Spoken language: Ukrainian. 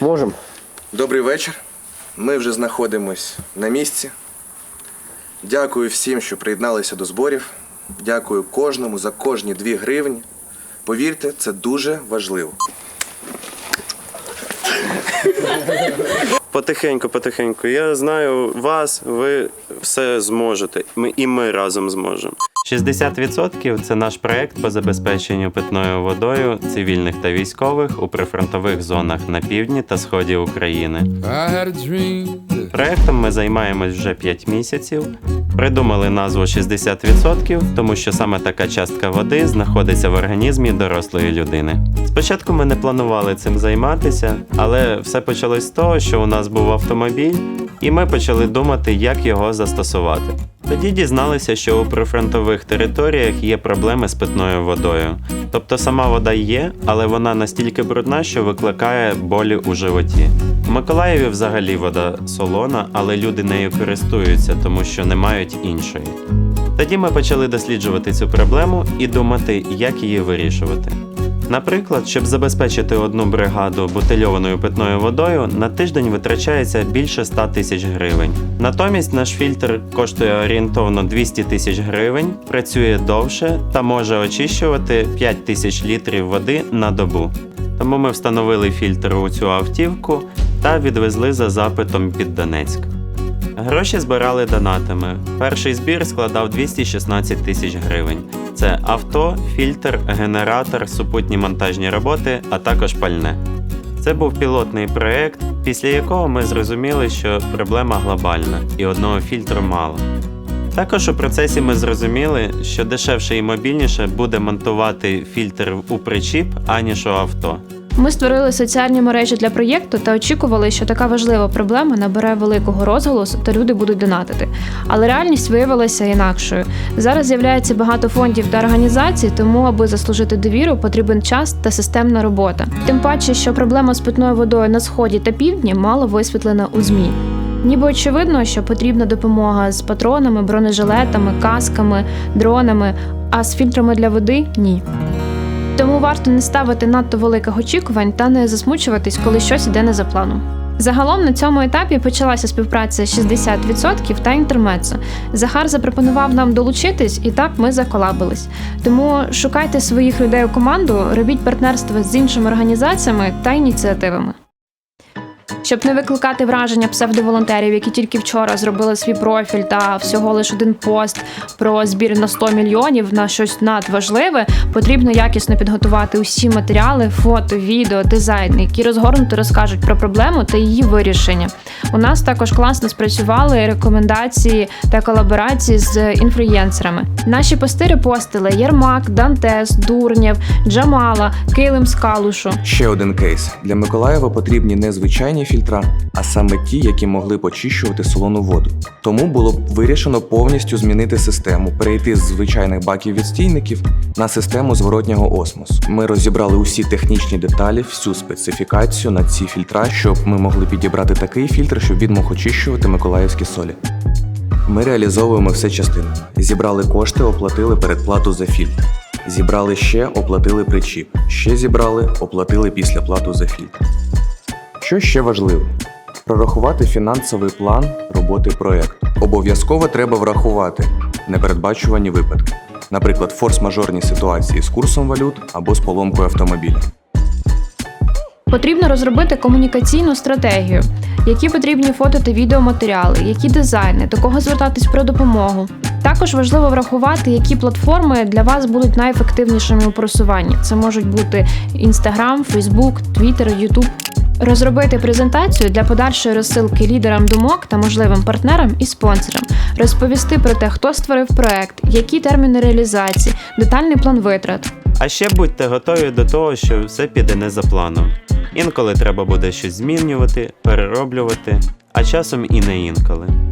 Можемо. Добрий вечір. Ми вже знаходимось на місці. Дякую всім, що приєдналися до зборів. Дякую кожному за кожні 2 гривні. Повірте, це дуже важливо. Потихеньку, потихеньку. Я знаю вас, ви все зможете. Ми і ми разом зможемо. 60% – це наш проект по забезпеченню питною водою цивільних та військових у прифронтових зонах на півдні та сході України. Проектом ми займаємось вже 5 місяців. Придумали назву 60%, тому що саме така частка води знаходиться в організмі дорослої людини. Спочатку ми не планували цим займатися, але все почалось з того, що у нас був автомобіль, і ми почали думати, як його застосувати. Тоді дізналися, що у прифронтових територіях є проблеми з питною водою. Тобто сама вода є, але вона настільки брудна, що викликає болі у животі. У Миколаєві взагалі вода солона, але люди нею користуються, тому що не мають іншої. Тоді ми почали досліджувати цю проблему і думати, як її вирішувати. Наприклад, щоб забезпечити одну бригаду бутильованою питною водою, на тиждень витрачається більше 100 тисяч гривень. Натомість наш фільтр коштує орієнтовно 200 тисяч гривень, працює довше та може очищувати 5 тисяч літрів води на добу. Тому ми встановили фільтр у цю автівку та відвезли за запитом під Донецьк. Гроші збирали донатами. Перший збір складав 216 тисяч гривень. Це авто, фільтр, генератор, супутні монтажні роботи, а також пальне. Це був пілотний проєкт, після якого ми зрозуміли, що проблема глобальна і одного фільтру мало. Також у процесі ми зрозуміли, що дешевше і мобільніше буде монтувати фільтр у причіп, аніж у авто. Ми створили соціальні мережі для проєкту та очікували, що така важлива проблема набере великого розголосу та люди будуть донатити. Але реальність виявилася інакшою. Зараз з'являється багато фондів та організацій, тому, аби заслужити довіру, потрібен час та системна робота. Тим паче, що проблема з питною водою на сході та півдні мало висвітлена у ЗМІ. Ніби очевидно, що потрібна допомога з патронами, бронежилетами, касками, дронами, а з фільтрами для води ні. Тому варто не ставити надто великих очікувань та не засмучуватись, коли щось іде не за планом. Загалом на цьому етапі почалася співпраця 60% та інтермецо. Захар запропонував нам долучитись, і так ми заколабились. Тому шукайте своїх людей у команду, робіть партнерство з іншими організаціями та ініціативами. Щоб не викликати враження псевдоволонтерів, які тільки вчора зробили свій профіль та всього лиш один пост про збір на 100 мільйонів на щось надважливе, потрібно якісно підготувати усі матеріали, фото, відео, дизайн, які розгорнуто розкажуть про проблему та її вирішення. У нас також класно спрацювали рекомендації та колаборації з інфлюєнсерами. Наші пости репостили Єрмак, Дантес, Дурнєв, Джамала, Килим з Калушу. Ще один кейс. Для Миколаєва потрібні не звичайні фільтра, а саме ті, які могли очищувати солону воду. Тому було б вирішено повністю змінити систему, перейти з звичайних баків відстійників на систему зворотнього осмосу. Ми розібрали усі технічні деталі, всю специфікацію на ці фільтра, щоб ми могли підібрати такий фільтр, щоб він мог очищувати миколаївські солі. Ми реалізовуємо все частинами. Зібрали кошти, оплатили передплату за фільтр. Зібрали ще, оплатили причіп. Ще зібрали, оплатили післяплату за фільтр. Що ще важливо? Прорахувати фінансовий план роботи проєкту. Обов'язково треба врахувати непередбачувані випадки, наприклад, форс-мажорні ситуації з курсом валют або з поломкою автомобіля. Потрібно розробити комунікаційну стратегію, які потрібні фото та відеоматеріали, які дизайни, до кого звертатись про допомогу. Також важливо врахувати, які платформи для вас будуть найефективнішими у просуванні. Це можуть бути Instagram, Facebook, Twitter, YouTube. Розробити презентацію для подальшої розсилки лідерам думок та можливим партнерам і спонсорам, розповісти про те, хто створив проект, які терміни реалізації, детальний план витрат. А ще будьте готові до того, що все піде не за планом. Інколи треба буде щось змінювати, перероблювати, а часом і не інколи.